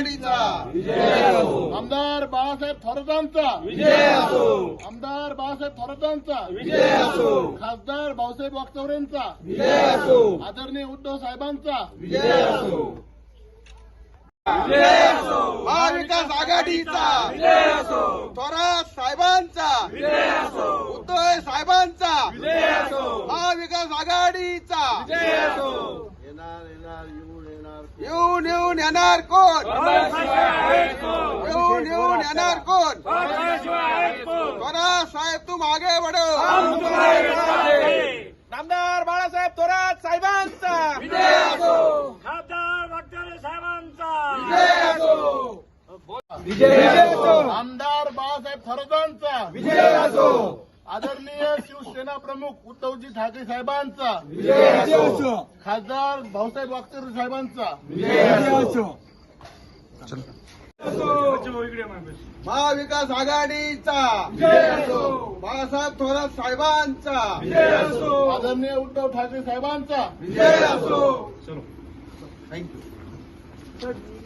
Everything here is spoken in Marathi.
आघाडीचा आमदार बाळासाहेब थोरातांचा. विजय असो आमदार बाळासाहेब थोरातांचा. विजय असो खासदार भाऊसाहेब वागचौरेंचा विजय असो आदरणीय उद्धव साहेबांचा. विजय असो विजय असो महाविकास आघाडीचा विजय असो थोरात साहेबांचा विजय असो उद्धव साहेबांचा विजय असो महाविकास आघाडीचा विजय असो येणार येणार येऊन येऊन येणार कोण? येऊन येऊन येणार कोण? थोरात साहेब तुम आगे बढो नामदार बाळासाहेब थोरात साहेबांचा. विजय असो खासदार वागचौरे साहेबांचा. विजय असो. विजय असो आमदार बाळासाहेब थोरातांचा. विजय असो आदरणीय शिवसेना प्रमुख उद्धवजी ठाकरे साहेबांचा. विजय असो खासदार भाऊसाहेब वागचौरे साहेबांचा. विजय असो महाविकास आघाडीचा. बाळासाहेब थोरात साहेबांचा. विजय असो आदरणीय उद्धव ठाकरे साहेबांचा. विजय असो थँक्यू